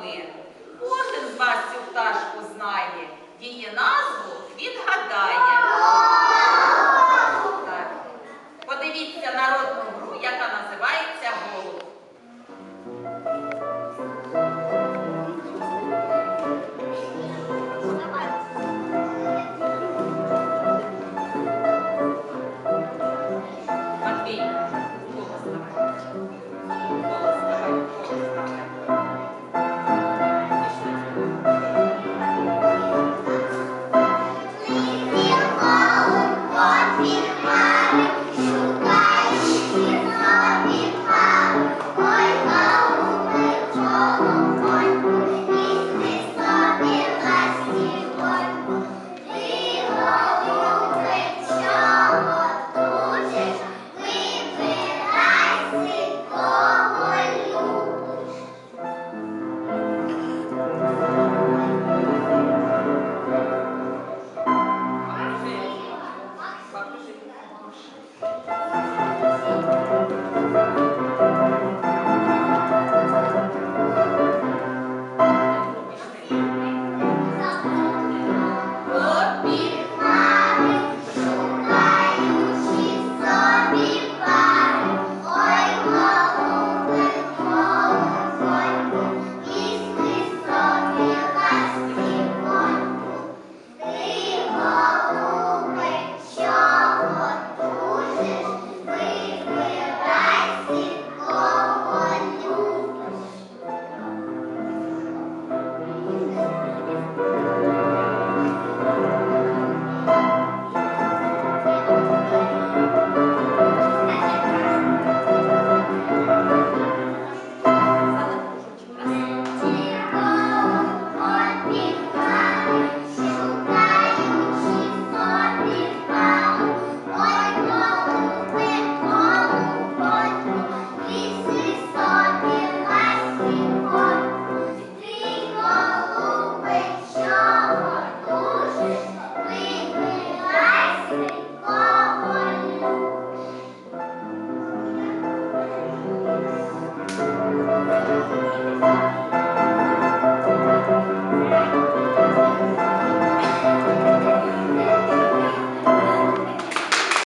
ми. Кожен з вас цю пташку Oh, my God. Música